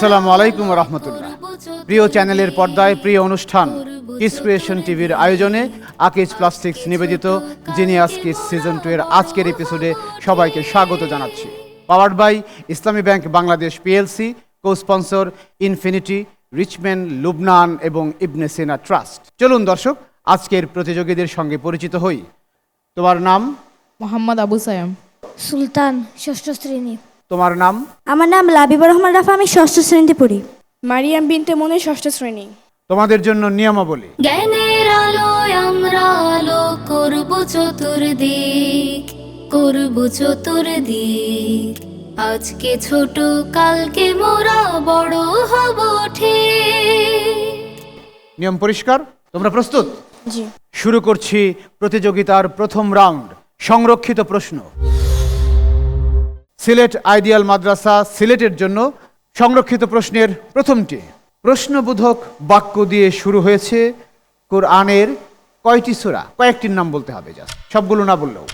আসসালামু আলাইকুম রহমতুল্লাহ। প্রিয় চ্যানেলের পর্দায় প্রিয় অনুষ্ঠান কিস ক্রিয়েশন টিভির আয়োজনে আকিজ প্লাস্টিক্স নিবেদিত জিনিয়াস কিস সিজন টু এর আজকের এপিসোডে সবাইকে স্বাগত জানাচ্ছি। Powered by Islami bank Bangladesh PLC co sponsor Infinity Richman Lubnan এবং ইবনে সেনা ট্রাস্ট চলুন দর্শক আজকের প্রতিযোগীদের সঙ্গে পরিচিত হই। তোমার নাম? মোহাম্মদ আবু সায়াম সুলতান ষষ্ঠ শ্রেণি। তোমার নাম? আমার নাম লাবিবুর রহমান রাফা আমি ষষ্ঠ শ্রেণীতে পড়ি। মারিয়াম বিনতে মনে ষষ্ঠ শ্রেণি। তোমাদের জন্য নিয়মাবলী। জ্ঞানের আলোয় আমরা আলো করব চতুর্দিক করব চতুর্দিক। আজকে ছোট কালকে মোরা বড় হব ঠিক। নিয়ম পরিষ্কার? তোমরা প্রস্তুত? জি। শুরু করছি প্রতিযোগিতার প্রথম রাউন্ড সংরক্ষিত প্রশ্ন। সিলেট আইডিয়াল মাদ্রাসা সিলেটের জন্য সংরক্ষিত প্রশ্নের প্রথমটি। প্রশ্নবোধক বাক্য দিয়ে শুরু হয়েছে কোরআনের কয়টি সূরা? কয়েকটির নাম বলতে হবে জাস্ট সবগুলো না বললেও।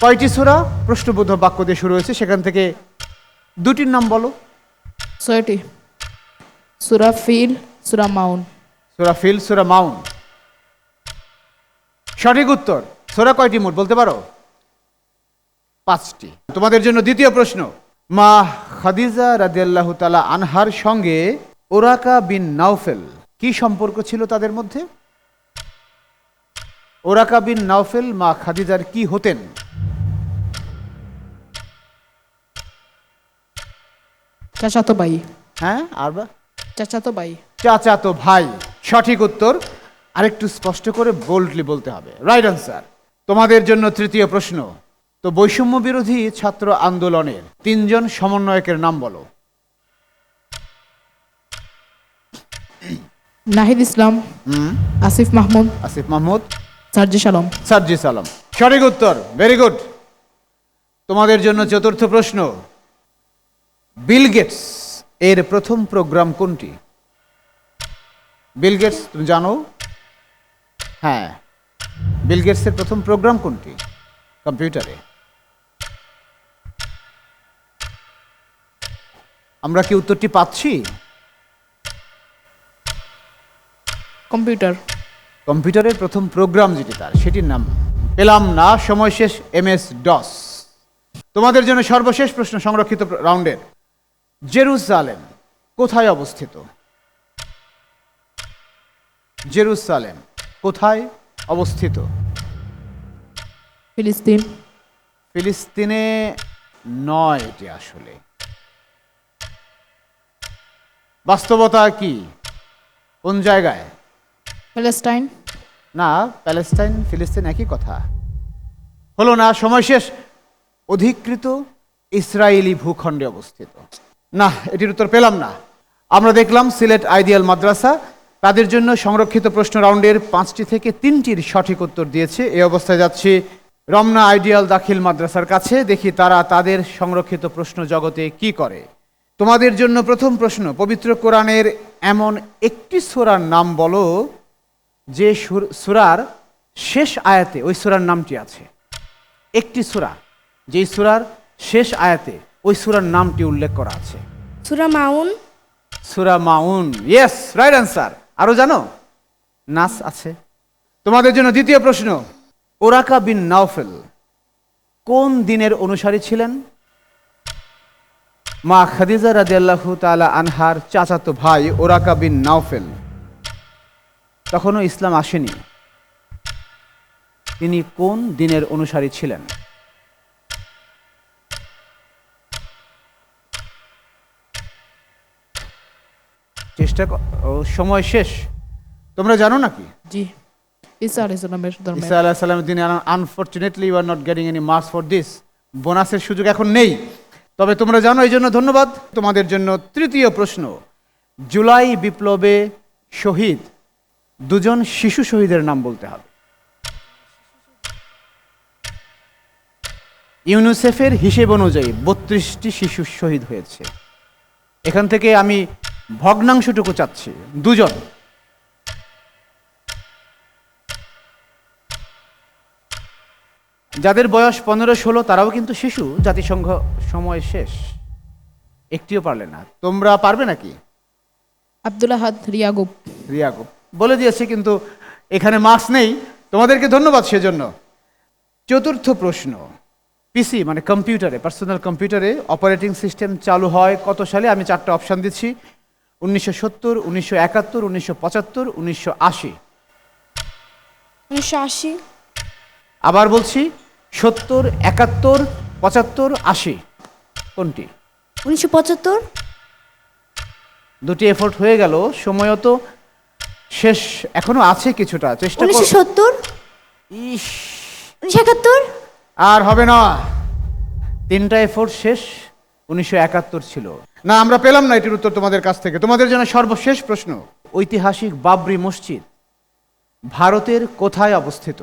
কয়টি সূরা? প্রশ্নবোধক বাক্য দিয়ে শুরু হয়েছে সেখান থেকে দুটির নাম বলো। ছয়টি। সুরা ফিল সুরা মাউন। সোরা ফিল সোরা মাউন। সঠিক উত্তর। সোরা কয়টি মোট বলতে পারো? পাঁচটি। তোমাদের জন্য দ্বিতীয় প্রশ্ন। মা খাদিজা রাদিয়াল্লাহু তাআলা আনহার সঙ্গে ওরাকা বিন নাওফেল কি সম্পর্ক ছিল তাদের মধ্যে? ওরাকা বিন নাওফেল মা খাদিজার কি হতেন? চাচাতো ভাই। হ্যাঁ আর বা? চাচাতো ভাই। চাচাতো ভাই সঠিক উত্তর। আরেকটু স্পষ্ট করে বোল্ডলি বলতে হবে। রাইট আনসার তোমাদের জন্য তৃতীয় প্রশ্ন। তো বৈষম্য বিরোধী ছাত্র আন্দোলনের তিনজন সমন্বয়কের নাম বলো। নাহিদ ইসলাম আসিফ মাহমুদ আসিফ মাহমুদ। সার্জিস আলম সার্জিস আলম সঠিক উত্তর। ভেরি গুড তোমাদের জন্য চতুর্থ প্রশ্ন। বিল গেটস এর প্রথম প্রোগ্রাম কোনটি? বিল গেটস তুমি জানো? হ্যাঁ। বিল গেটসের প্রথম প্রোগ্রাম কোনটি? কম্পিউটারে। আমরা কি উত্তরটি পাচ্ছি? কম্পিউটার। কম্পিউটারের প্রথম প্রোগ্রাম যেটি তার সেটির নাম পেলাম না। সময় শেষ এম এস ডস। তোমাদের জন্য সর্বশেষ প্রশ্ন সংরক্ষিত রাউন্ডের। জেরুসালেম কোথায় অবস্থিত? জেরুসালেম কোথায় অবস্থিত? ফিলিস্তিন। ফিলিস্তিনে নয় এটি আসলে। বাস্তবতা কি? কোন জায়গায়? প্যালেস্টাইন। না প্যালেস্টাইন ফিলিস্তিন একই কথা। হলো না সময় শেষ। অধিকৃত ইসরায়েলি ভূখণ্ডে অবস্থিত। না এটির উত্তর পেলাম না। আমরা দেখলাম সিলেট আইডিয়াল মাদ্রাসা। তাদের জন্য সংরক্ষিত প্রশ্ন রাউন্ডের পাঁচটি থেকে তিনটির সঠিক উত্তর দিয়েছে। এই অবস্থায় যাচ্ছি রমনা আইডিয়াল দাখিল মাদ্রাসার কাছে। দেখি তারা তাদের সংরক্ষিত প্রশ্ন জগতে কি করে? তোমাদের জন্য প্রথম প্রশ্ন পবিত্র কোরআনের এমন একটি সোরার নাম বলো যে সুর- সুরার শেষ আয়াতে ওই সুরার নামটি আছে। একটি সুরা যেই সুরার শেষ আয়াতে ওই সুরার নামটি উল্লেখ করা আছে। সুরা মাউন? সুরা মাউন ইয়েস রাইট অ্যান্সার আরও জানো? নাস আছে। তোমাদের জন্য দ্বিতীয় প্রশ্ন ওরাকা বিন নাওফেল কোন দিনের অনুসারী ছিলেন? মা খাদিজা রাদিয়াল্লাহু তাআলা আনহার চাচাতো ভাই ওরাকা বিন নাওফেল। তখনও ইসলাম আসেনি। তিনি কোন দিনের অনুসারী ছিলেন? চেষ্টা সময় শেষ। তোমরা জানো নাকি? জি। ঈসা ধর্মে দিনে unfortunately you are not getting any marks for this বোনাসের সুযোগ এখন নেই। তবে তোমরা জানো, এই জন্য ধন্যবাদ। তোমাদের জন্য তৃতীয় প্রশ্ন। জুলাই বিপ্লবে শহীদ, দুজন শিশু শহীদের নাম বলতে হবে। ইউনিসেফের হিসেব অনুযায়ী বত্রিশটি শিশু শহীদ হয়েছে। এখান থেকে আমি ভগ্নাংশটুকু চাচ্ছি। দুজন। যাদের বয়স পনেরো ষোলো তারাও কিন্তু শিশু। জাতিসংঘ সময় শেষ। একটিও পারলে না। তোমরা পারবে নাকি? আব্দুল আহাদ রিয়াগুব। রিয়াকু বলে দিয়েছে কিন্তু এখানে মার্কস নেই। তোমাদেরকে ধন্যবাদ সেজন্য। চতুর্থ প্রশ্ন। পিসি মানে কম্পিউটারে পার্সোনাল কম্পিউটারে অপারেটিং সিস্টেম চালু হয় কত সালে? আমি চারটা অপশান দিচ্ছি। উনিশশো সত্তর উনিশশো একাত্তর উনিশশো পঁচাত্তর উনিশশো আশি। উনিশশো আশি। আবার বলছি সত্তর একাত্তর পঁচাত্তর আশি। কোনটি? উনিশশো পঁচাত্তর। দুটি এফোর্ট হয়ে গেল সময়ও তো শেষ এখনও আছে কিছুটা চেষ্টা উনিশশো সত্তর। ইস। উনিশশো একাত্তর। আর হবে না। তিনটা এফোর্ট শেষ উনিশশো একাত্তর ছিল। না আমরা পেলাম না এটির উত্তর তোমাদের কাছ থেকে। তোমাদের জন্য সর্বশেষ প্রশ্ন। ঐতিহাসিক বাবরি মসজিদ ভারতের কোথায় অবস্থিত?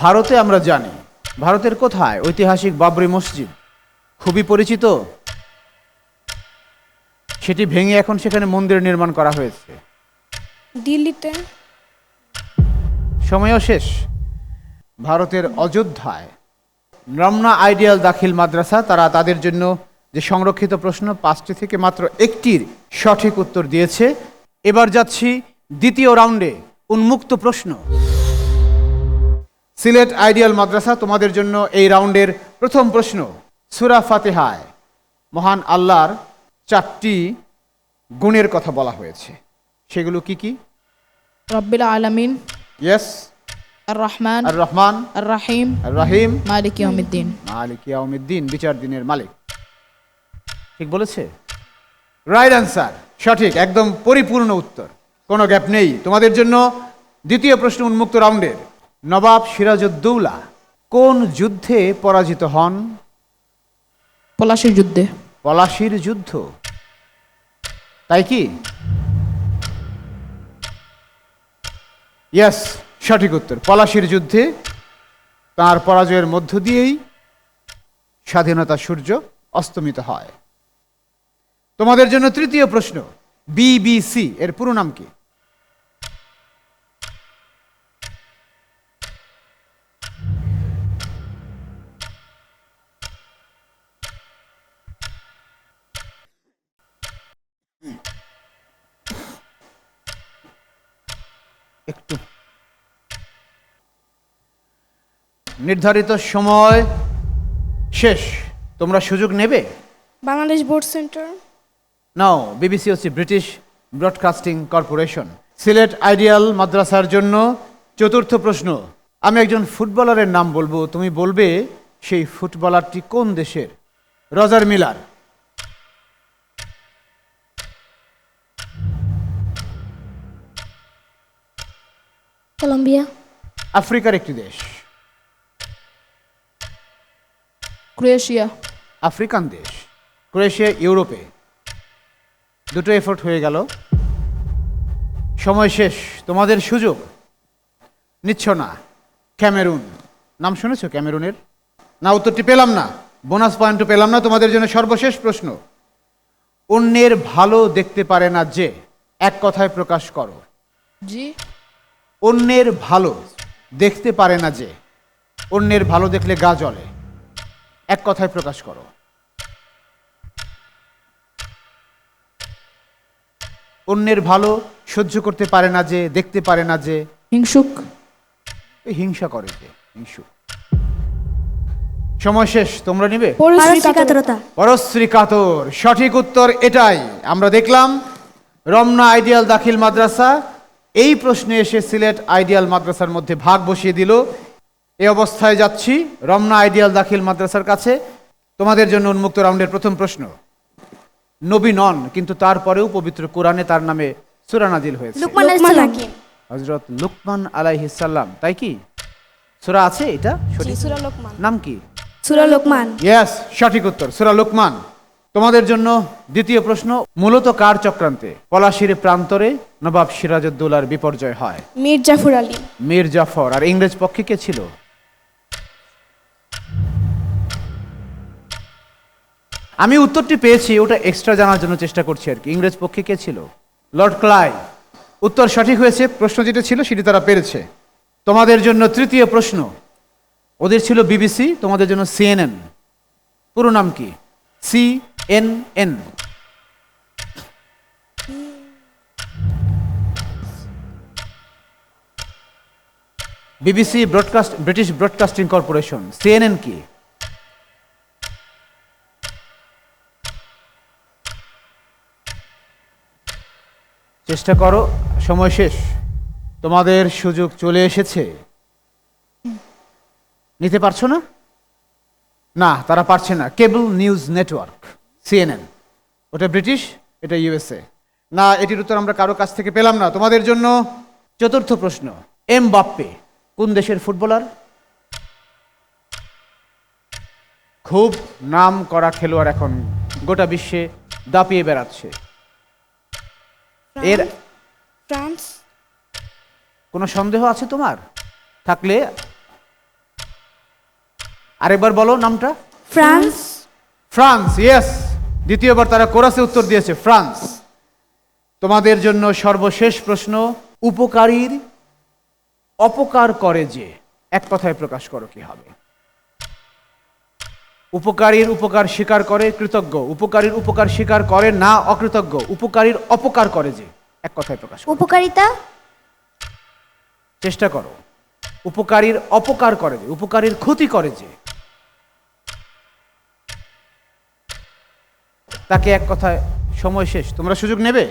ভারতে আমরা জানি ভারতের কোথায় ঐতিহাসিক বাবরি মসজিদ? খুবই পরিচিত? সেটি ভেঙে এখন সেখানে মন্দির নির্মাণ করা হয়েছে। দিল্লিতে? সময়ও শেষ। ভারতের অযোধ্যায়। রমনা আইডিয়াল দাখিল মাদ্রাসা তারা তাদের জন্য যে সংরক্ষিত প্রশ্ন পাঁচটি থেকে মাত্র একটির সঠিক উত্তর দিয়েছে। এবার যাচ্ছি দ্বিতীয় রাউন্ডে উন্মুক্ত প্রশ্ন। সিলেট আইডিয়াল মাদ্রাসা তোমাদের জন্য এই রাউন্ডের প্রথম প্রশ্ন। সুরা ফাতেহায় মহান আল্লাহর চারটি গুণের কথা বলা হয়েছে। সেগুলো কি কি? রব্বিল আলামিন ইয়েস আর রহমান আর রহমান আর রাহিম আর রাহিম মালিক ইয়মিদ্দিন মালিক ইয়াউমিদ্দিন বিচার দিনের মালিক। ঠিক বলেছে? রাইট অ্যান্সার সঠিক একদম পরিপূর্ণ উত্তর। কোনো গ্যাপ নেই। তোমাদের জন্য দ্বিতীয় প্রশ্ন উন্মুক্ত রাউন্ডের। নবাব সিরাজউদ্দৌলা কোন যুদ্ধে পরাজিত হন? পলাশির যুদ্ধে। পলাশির যুদ্ধ। তাই কি? ইয়াস সঠিক উত্তর। পলাশির যুদ্ধে তার পরাজয়ের মধ্য দিয়েই স্বাধীনতা সূর্য অস্তমিত হয়। তোমাদের জন্য তৃতীয় প্রশ্ন বিবিসি এর পুরো নাম কি? নির্ধারিত সময় শেষ। তোমরা সুযোগ নেবে? Bangladesh board centre. নাও বিবিসি হচ্ছে British broadcasting corporation Sylhet ideal মাদ্রাসার জন্য চতুর্থ প্রশ্ন। আমি একজন ফুটবলারের নাম বলব। তুমি বলবে সেই ফুটবলারটি কোন দেশের? Roger Milla. কলম্বিয়া। আফ্রিকার একটি দেশ। ক্রোয়েশিয়া। আফ্রিকান দেশ ক্রোয়েশিয়া ইউরোপে। দুটো এফোর্ট হয়ে গেল। সময় শেষ তোমাদের সুযোগ। নিচ্ছ না। ক্যামেরুন। নাম শুনেছো ক্যামেরুনের? না উত্তরটি পেলাম না। বোনাস পয়েন্টও পেলাম না তোমাদের জন্য সর্বশেষ প্রশ্ন। অন্যের ভালো দেখতে পারে না যে এক কথায় প্রকাশ করো। জি। অন্যের ভালো দেখতে পারে না যে অন্যের ভালো দেখলে গা জ্বলে। এক কথায় প্রকাশ করো। অন্যের ভালো সহ্য করতে পারে না যে দেখতে পারে না যে। হিংসুক। হিংসা করে যে হিংসু সময় শেষ তোমরা নিবে? পরশ্রী কাতর সঠিক উত্তর এটাই। আমরা দেখলাম রমনা আইডিয়াল দাখিল মাদ্রাসা এই প্রশ্নে এসে সিলেট আইডিয়াল মাদ্রাসার মধ্যে ভাগ বসিয়ে দিল। এই অবস্থায় যাচ্ছি রমনা আইডিয়াল দাখিল মাদ্রাসার কাছে। তোমাদের জন্য উন্মুক্ত রাউন্ডের প্রথম প্রশ্ন। নবী নন কিন্তু তারপরেও পবিত্র কোরআনে তার নামে সুরানাজিল হয়েছে। হজরত লুকমান আলাইহিসাল্লাম তাই কি? সুরা আছে এটা? সঠিক? সূরা লোকমান। নাম কি? সূরা লোকমান। ইয়েস সঠিক উত্তর সুরা লোকমান। তোমাদের জন্য দ্বিতীয় প্রশ্ন মূলত কার চক্রান্তে? পলাশির প্রান্তরে নবাব সিরাজউদ্দৌলার বিপর্যয় হয়। মীর জাফর আলী। মীর জাফর আর ইংরেজ পক্ষে কে ছিল? আমি উত্তরটি পেয়েছি, ওটা এক্সট্রা জানার জন্য চেষ্টা করছি আর কি। ইংরেজ পক্ষে কে ছিল? লর্ড ক্লাই উত্তর সঠিক হয়েছে, প্রশ্ন যেটা ছিল সেটি তারা পেরেছে। তোমাদের জন্য তৃতীয় প্রশ্ন। ওদের ছিল বিবিসি তোমাদের জন্য সিএনএন পুরো নাম কি? C N N BBC broadcast British broadcasting corporation CNN কি? চেষ্টা করো, সময় শেষ। তোমাদের সুযোগ চলে এসেছে। নিতে পারছ না? না, তারা পারছে না। Cable news network, CNN. ওটা ব্রিটিশ, এটা ইউএসএ। না, এটির উত্তর আমরা কারও কাছ থেকে পেলাম না। তোমাদের জন্য চতুর্থ প্রশ্ন এম বাপ্পে কোন দেশের ফুটবলার? খুব নাম করা খেলোয়াড় এখন গোটা বিশ্বে দাপিয়ে বেড়াচ্ছে। এর ফ্রান্স কোনো সন্দেহ আছে তোমার? থাকলে আরেকবার বলো নামটা। ফ্রান্স। ফ্রান্স ইয়েস দ্বিতীয়বার তারা কোরাসে উত্তর দিয়েছে ফ্রান্স। তোমাদের জন্য সর্বশেষ প্রশ্ন উপকারীর অপকার করে যে? এক কথায় প্রকাশ করো কি হবে। উপকারীর উপকার স্বীকার করে কৃতজ্ঞ। উপকারীর উপকার স্বীকার করে না অকৃতজ্ঞ। উপকারীর অপকার করে যে। এক কথায় প্রকাশ উপকারিতা? চেষ্টা করো। উপকারীর অপকার করে যে। উপকারীর ক্ষতি করে যে। তাকে এক কথায় সময় শেষ। তোমরা সুযোগ নেবে?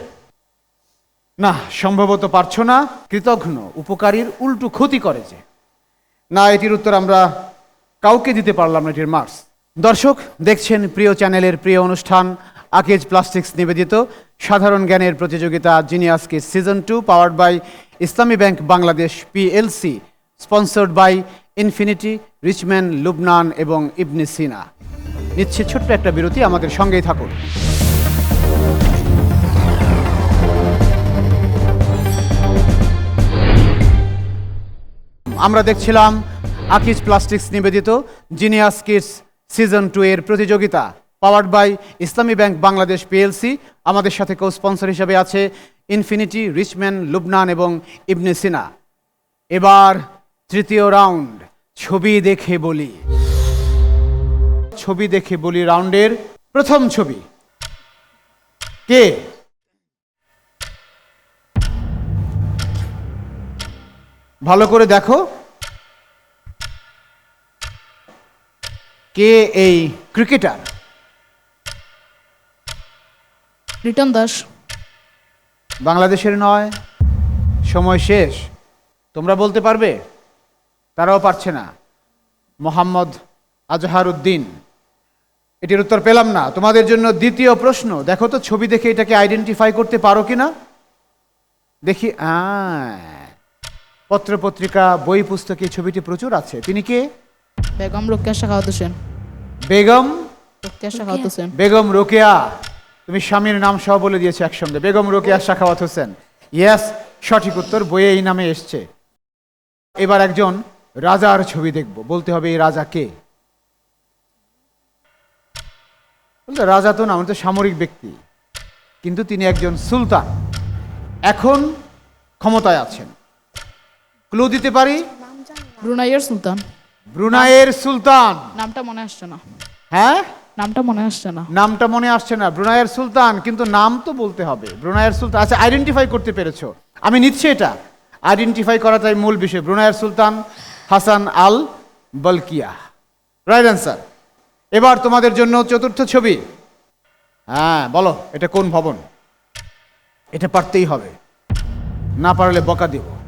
না সম্ভবত পারছ না। কৃতঘ্ন। উপকারীর উল্টো ক্ষতি করে যে। না এটির উত্তর আমরা কাউকে দিতে পারলাম না এটির মার্কস দর্শক, দেখছেন প্রিয় চ্যানেলের প্রিয় অনুষ্ঠান, আকেজ প্লাস্টিক্স নিবেদিত। সাধারণ জ্ঞানের প্রতিযোগিতা জিনিয়াসকে season two, powered by Islami bank Bangladesh PLC, sponsored by Infinity, Richman, Lubnan এবং ইবনে সিনা। নিচ্ছে ছোট্ট একটা বিরতি, আমাদের সঙ্গেই থাকুন। আমরা দেখছিলাম আকিজ প্লাস্টিক্স নিবেদিত, জিনিয়াস কিডস সিজন টু এর প্রতিযোগিতা powered by Islami bank Bangladesh PLC. আমাদের সাথে কো স্পন্সর হিসেবে আছে ইনফিনিটি রিচম্যান লুবনান এবং ইবনে সিনা এবার তৃতীয় রাউন্ড ছবি দেখে বলি। ছবি দেখে বলি রাউন্ডের প্রথম ছবি। কে? ভালো করে দেখো। কে এই ক্রিকেটার? রিটন দাস। বাংলাদেশের নয় সময় শেষ। তোমরা বলতে পারবে? তারাও পারছে না। মোহাম্মদ আজহার উদ্দিন এটির উত্তর পেলাম না। তোমাদের জন্য দ্বিতীয় প্রশ্ন। দেখো তো ছবি দেখে এটাকে আইডেন্টিফাই করতে পারো কি না দেখি পত্র পত্রিকা বই পুস্তকে ছবিটি প্রচুর আছে। তিনি কে? বেগম রোকেয়া শাখাওয়াত হোসেন। বেগম? রোকেয়া শাখাওয়াত হোসেন। বেগম রোকেয়া? তুমি স্বামীর নাম সহ বলে দিয়েছ একসঙ্গে। বেগম রোকেয়া শাখাওয়াত হোসেন। ইয়েস সঠিক উত্তর বইয়ে এই নামে এসছে। এবার একজন রাজার ছবি দেখব। বলতে হবে এই রাজা কে? রাজা তো না তো সামরিক ব্যক্তি। কিন্তু তিনি একজন সুলতান। এখন ক্ষমতায় আছেন। ক্লু দিতে পারি? ব্রুনাইয়ের সুলতান। ব্রুনাইয়ের সুলতান। নামটা মনে আসছে না। হ্যাঁ? নামটা মনে আসছে না। নামটা মনে আসছে না। ব্রুনাইয়ের সুলতান কিন্তু নাম তো বলতে হবে। ব্রুনাইয়ের সুলতান আচ্ছা আইডেন্টিফাই করতে পেরেছ। আমি নিচ্ছি এটা। আইডেন্টিফাই করাটাই মূল বিষয়। ব্রুনাইয়ের Sultan Hassanal Bolkiah. Right answer এবার তোমাদের জন্য চতুর্থ ছবি। হ্যাঁ বলো এটা কোন ভবন? এটা পারতেই হবে। না পারলে বকা দেব।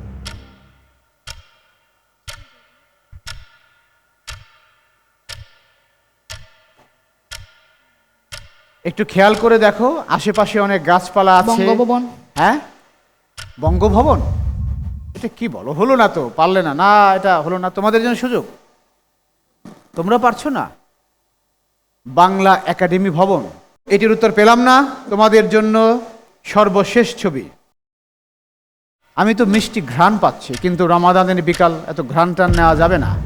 একটু খেয়াল করে দেখো আশেপাশে অনেক গাছপালা আছে। বঙ্গভবন। হ্যাঁ? বঙ্গভবন? এটা কি বলো? হলো না তো পারলে না। না এটা হলো না। তোমাদের জন্য সুযোগ। তোমরা পারছ না? বাংলা একাডেমি ভবন। এটির উত্তর পেলাম না। তোমাদের জন্য সর্বশেষ ছবি। আমি তো মিষ্টি ঘ্রাণ পাচ্ছি কিন্তু রমাদানের বিকাল এত ঘ্রাণ টান নেওয়া যাবে না।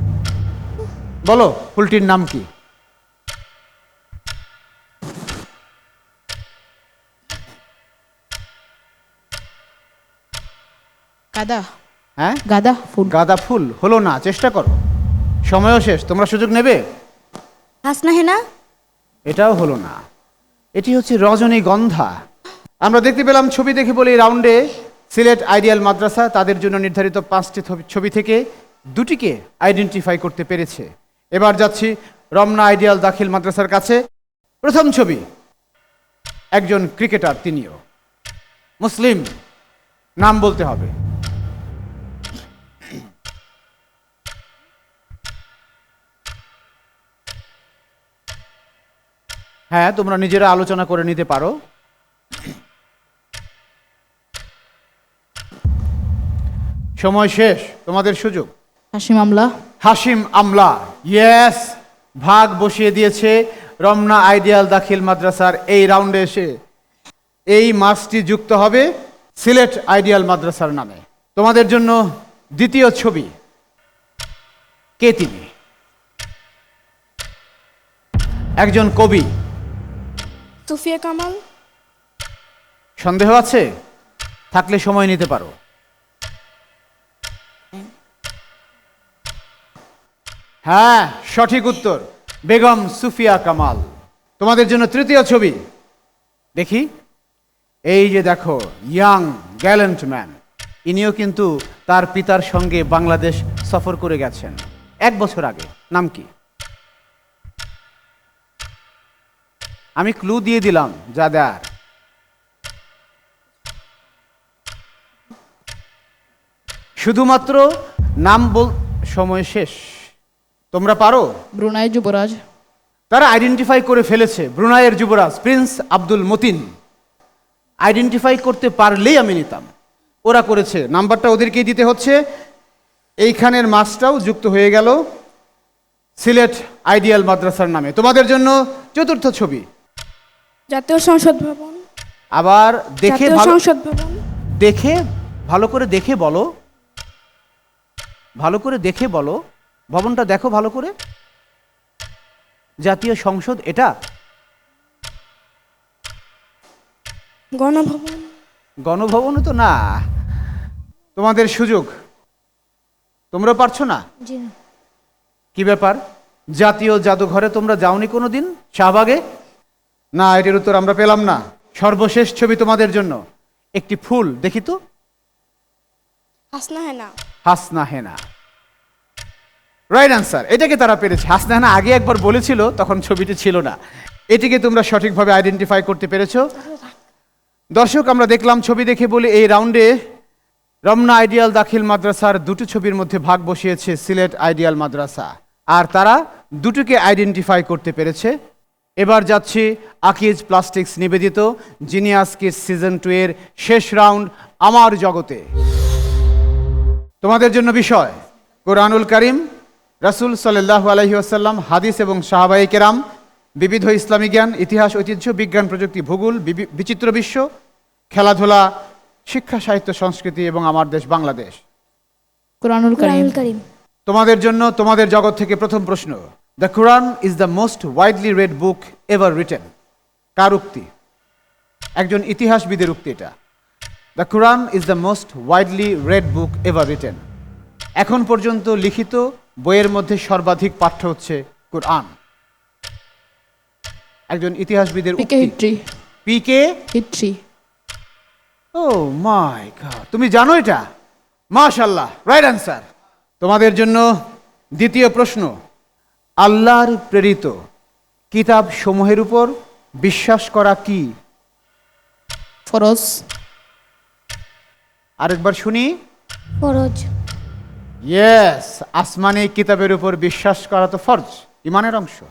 বলো ফুলটির নাম কি? কাদা হ্যাঁ? গাঁদা ফুল। গাঁদা ফুল হলো না চেষ্টা করো। সময়ও শেষ তোমরা সুযোগ নেবে? হাসনা হেনা এটাও হলো না। এটি হচ্ছে রজনীগন্ধা। আমরা দেখতে পেলাম ছবি দেখে বলে রাউন্ডে সিলেট আইডিয়াল মাদ্রাসা তাদের জন্য নির্ধারিত পাঁচটি ছবি- ছবি থেকে দুটিকে আইডেন্টিফাই করতে পেরেছে। এবার যাচ্ছি রমনা আইডিয়াল দাখিল মাদ্রাসার কাছে। প্রথম ছবি একজন ক্রিকেটার তিনিও। মুসলিম নাম বলতে হবে। হ্যাঁ তোমরা নিজেরা আলোচনা করে নিতে পারো। সময় শেষ। তোমাদের সুযোগ। হাসিম আমলা। হাসিম আমলা। ইয়েস ভাগ বসিয়ে দিয়েছে রমনা আইডিয়াল দাখিল মাদ্রাসার এই রাউন্ডে এসে। এই মাসটি যুক্ত হবে সিলেট আইডিয়াল মাদ্রাসার নামে। তোমাদের জন্য দ্বিতীয় ছবি। কে তিনি? একজন কবি। সুফিয়া কামাল? সন্দেহ আছে? থাকলে সময় নিতে পারো। হ্যাঁ সঠিক উত্তর, বেগম সুফিয়া কামাল। তোমাদের জন্য তৃতীয় ছবি। দেখি। এই যে দেখো, ইয়াং গ্যালেন্ট ম্যান ইনিও কিন্তু তার পিতার সঙ্গে বাংলাদেশ সফর করে গেছেন, এক বছর আগে। নাম কি? আমি ক্লু দিয়ে দিলাম যা দেয়ার শুধুমাত্র নাম বল সময় শেষ। তোমরা পারো? ব্রুনাই যুবরাজ। তারা আইডেন্টিফাই করে ফেলেছে ব্রুনাইয়ের যুবরাজ প্রিন্স আব্দুল মতিন। আইডেন্টিফাই করতে পারলেই আমি নিতাম। ওরা করেছে। নাম্বারটা ওদেরকেই দিতে হচ্ছে। এইখানের মাসটাও যুক্ত হয়ে গেল সিলেট আইডিয়াল মাদ্রাসার নামে। তোমাদের জন্য চতুর্থ ছবি। জাতীয় সংসদ ভবন। আবার দেখে জাতীয় ভালো সংসদ ভবন। দেখে ভালো করে দেখে বলো। ভালো করে দেখে বলো। ভবনটা দেখো ভালো করে। জাতীয় সংসদ এটা? গণভবন। গণভবনও তো না। তোমাদের সুযোগ। তোমরা পারছ না? না। কি ব্যাপার? জাতীয় জাদুঘরে তোমরা যাওনি কোনো দিন শাহবাগে? না এটির উত্তর আমরা পেলাম না। সর্বশেষ ছবি তোমাদের জন্য। একটি ফুল দেখি তো। হাসনা হেনা হাসনা হেনা রাইট আনসার এটাকে তারা পেরেছে। হাসনা হেনা আগে একবার বলেছিল তখন ছবিটি ছিল না। এটিকে তোমরা সঠিকভাবে আইডেন্টিফাই করতে পেরেছ। দর্শক আমরা দেখলাম ছবি দেখে বলি এই রাউন্ডে রমনা আইডিয়াল দাখিল মাদ্রাসার দুটো ছবির মধ্যে ভাগ বসিয়েছে সিলেট আইডিয়াল মাদ্রাসা আর তারা দুটোকে আইডেন্টিফাই করতে পেরেছে। এবার যাচ্ছি আকিজ প্লাস্টিক্স নিবেদিত জিনিয়াস কিডস সিজন টু এর শেষ রাউন্ড আমার জগতে। তোমাদের জন্য বিষয় কোরআনুল করিম রাসূল সাল্লাহ আলহি আসাল্লাম হাদিস এবং সাহাবাই কেরাম বিবিধ ইসলামী জ্ঞান ইতিহাস ঐতিহ্য বিজ্ঞান প্রযুক্তি ভূগোল বিচিত্র বিশ্ব খেলাধুলা শিক্ষা সাহিত্য সংস্কৃতি এবং আমার দেশ বাংলাদেশ। কোরআনুল করিম। তোমাদের জন্য তোমাদের জগৎ থেকে প্রথম প্রশ্ন the Quran is the most widely read book ever written কার উক্তি একজন ইতিহাসবিদের উক্তি এটা the Quran is the most widely read book ever written এখন পর্যন্ত লিখিত বইয়ের মধ্যে সর্বাধিক পাঠ্য হচ্ছে কোরআন একজন ইতিহাসবিদের পিকে হিট্রি ও মাই গড তুমি জানো এটা? মাশাল্লাহ রাইট অ্যান্সার তোমাদের জন্য দ্বিতীয় প্রশ্ন। আল্লাহর প্রেরিত কিতাব সমূহের উপর বিশ্বাস করা কি? ফরজ। আরেকবার শুনি। ফরজ। ইয়েস আসমানি কিতাবের উপর বিশ্বাস করা তো ফরজ ইমানের অংশ।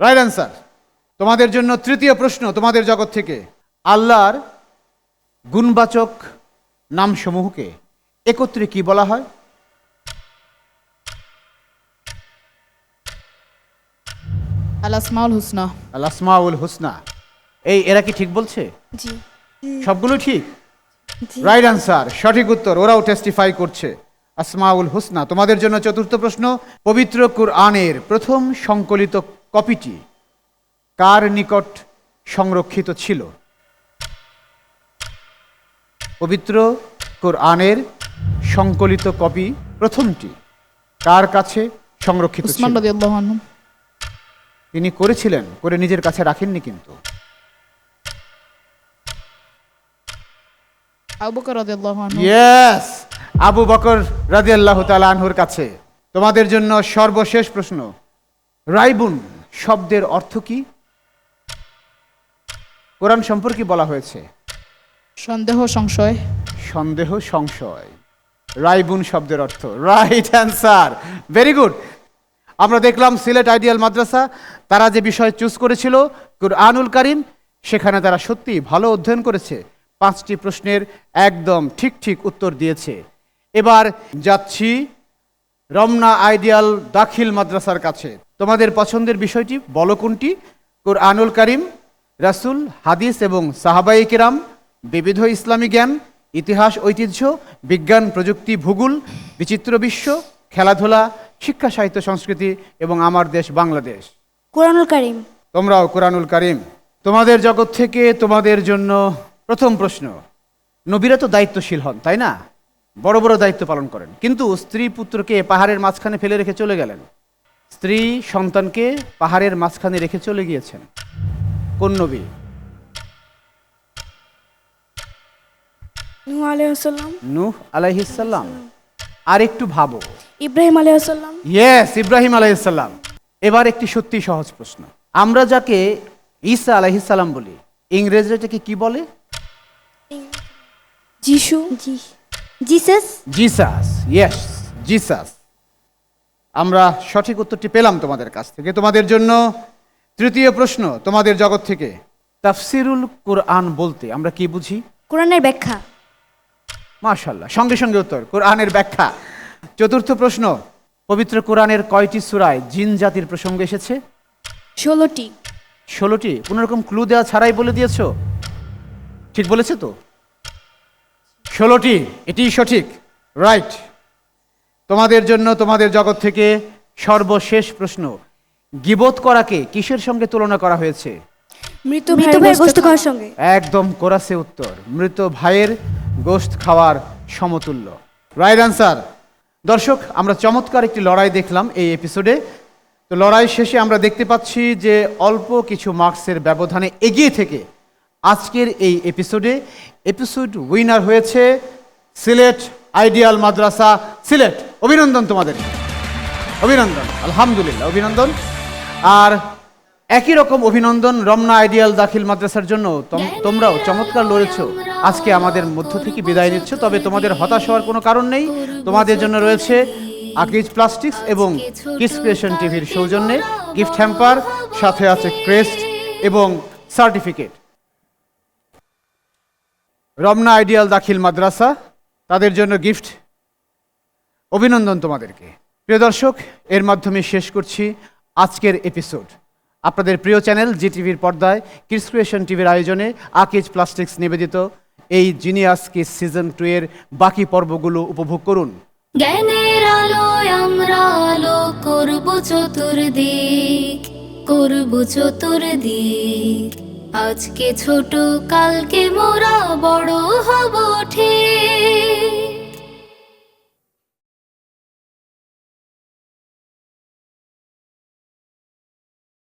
রাইট অ্যান্সার তোমাদের জন্য তৃতীয় প্রশ্ন তোমাদের জগৎ থেকে। আল্লাহর গুণবাচক নামসমূহকে একত্রে কি বলা হয়? আল আসমাউল হুসনা। আল আসমাউল হুসনা। এই এরা কি ঠিক বলছে? জি। সবগুলো ঠিক? রাইট আনসার সঠিক উত্তর ওরাও টেস্টিফাই করছে। আসমাউল হুসনা তোমাদের জন্য চতুর্থ প্রশ্ন পবিত্র কুরআনের প্রথম সংকলিত কপিটি কার নিকট সংরক্ষিত ছিল? পবিত্র কোরআনের সংকলিত কপি প্রথমটি কার কাছে সংরক্ষিত ছিল? রাদিয়াল্লাহু আনহু। তিনি করেছিলেন করে নিজের কাছে রাখেননি কিন্তু। আবু বকর রাদিয়াল্লাহু আল্লাহ আনহুর কাছে। তোমাদের জন্য সর্বশেষ প্রশ্ন। রাইবুন শব্দের অর্থ কি? কোরআন সম্পর্কে বলা হয়েছে। সন্দেহ সংশয়। সন্দেহ সংশয়। রাইবুন শব্দের অর্থ। রাইট অ্যান্সার ভেরি গুড আমরা দেখলাম সিলেট আইডিয়াল মাদ্রাসা, তারা যে বিষয় চুজ করেছিল কুরআনুল কারিম, সেখানে তারা সত্যি ভালো অধ্যয়ন করেছে। পাঁচটি প্রশ্নের একদম ঠিক ঠিক উত্তর দিয়েছে। এবার যাচ্ছি রমনা আইডিয়াল দাখিল মাদ্রাসার কাছে। তোমাদের পছন্দের বিষয়টি বলো কোনটি? কুরআনুল কারিম, রাসূল, হাদিস এবং সাহাবাই কিরাম, বিবিধ ইসলামী জ্ঞান, ইতিহাস, ঐতিহ্য, বিজ্ঞান, প্রযুক্তি, ভূগোল, বিচিত্র বিশ্ব খেলাধুলা শিক্ষা সাহিত্য সংস্কৃতি এবং আমার দেশ বাংলাদেশ। কোরআনুল কারিম। তোমরাও কোরআনুল কারিম। তোমাদের জগৎ থেকে তোমাদের জন্য প্রথম প্রশ্ন নবীরা তো দায়িত্বশীল হন তাই না? বড় বড় দায়িত্ব পালন করেন। কিন্তু স্ত্রী পুত্রকে পাহাড়ের মাঝখানে ফেলে রেখে চলে গেলেন। স্ত্রী সন্তানকে পাহাড়ের মাঝখানে রেখে চলে গিয়েছেন। কোন নবী? নূহ আলাইহিসাল্লাম আর একটু ভাবো। ইব্রাহিম আলাইসাল্লাম ইয়েস ইব্রাহিম আলাইহিসাল্লাম এবার একটি সত্যি সহজ প্রশ্ন। আমরা যাকে ঈসা আলাইহিসাল্লাম বলি ইংরেজরা এটাকে কি বলে? যিশু। জি। জিসাস। Jesus yes Jesus. আমরা সঠিক উত্তরটি পেলাম তোমাদের কাছ থেকে। তোমাদের জন্য তৃতীয় প্রশ্ন তোমাদের জগৎ থেকে। তাফসিরুল কোরআন বলতে আমরা কি বুঝি? কোরআনের ব্যাখ্যা। মাশাল্লাহ সঙ্গে সঙ্গে উত্তর কোরআনের ব্যাখ্যা। চতুর্থ প্রশ্ন পবিত্র কোরআনের কয়টি সূরায় জিন জাতির প্রসঙ্গ এসেছে? ষোলোটি। ষোলোটি? কোনো রকম ক্লু দেওয়া ছাড়াই বলে দিয়েছ? ঠিক বলেছে তো? ষোলোটি এটিই সঠিক। রাইট তোমাদের জন্য তোমাদের জগৎ থেকে সর্বশেষ প্রশ্ন গিবত করাকে কিসের সঙ্গে তুলনা করা হয়েছে? মৃত ভাইয়ের সঙ্গে। একদম কোরাসে উত্তর মৃত ভাইয়ের গোশত খাওয়ার সমতুল্য। রাইট আনসার দর্শক, আমরা চমৎকার একটি লড়াই দেখলাম এই এপিসোডে তো লড়াই শেষে আমরা দেখতে পাচ্ছি যে অল্প কিছু মার্কসের ব্যবধানে এগিয়ে থেকে আজকের এই এপিসোডে এপিসোড উইনার হয়েছে সিলেট আইডিয়াল মাদ্রাসা সিলেট, অভিনন্দন তোমাদের। অভিনন্দন, আলহামদুলিল্লাহ, অভিনন্দন। আর একই রকম অভিনন্দন রমনা আইডিয়াল দাখিল মাদ্রাসার জন্য। তোম- তোমরাও চমৎকার লড়েছ। আজকে আমাদের মধ্য থেকে বিদায় নিচ্ছ, তবে তোমাদের হতাশ হওয়ার কোনো কারণ নেই। তোমাদের জন্য রয়েছে আকিজ প্লাস্টিক্স এবং কিস টিভির সৌজন্যে গিফট হ্যাম্পার সাথে আছে ক্রেস্ট এবং সার্টিফিকেট রমনা আইডিয়াল দাখিল মাদ্রাসা তাদের জন্য গিফট অভিনন্দন তোমাদেরকে। প্রিয় দর্শক, এর মাধ্যমে শেষ করছি আজকের এপিসোড আপনাদের প্রিয় চ্যানেল জি টিভির পর্দায় কিডস ক্রিয়েশন টিভির আয়োজনে আকিজ প্লাস্টিক্স নিবেদিত। এই জিনিয়াস কিস সিজন টু এর বাকি পর্বগুলো উপভোগ করুন। জ্ঞানের আলোয় আমরা আলো করব চতুর্দিক করব চতুর্দিক। আজকে ছোট, কালকে মোরা বড় হব ঠিক।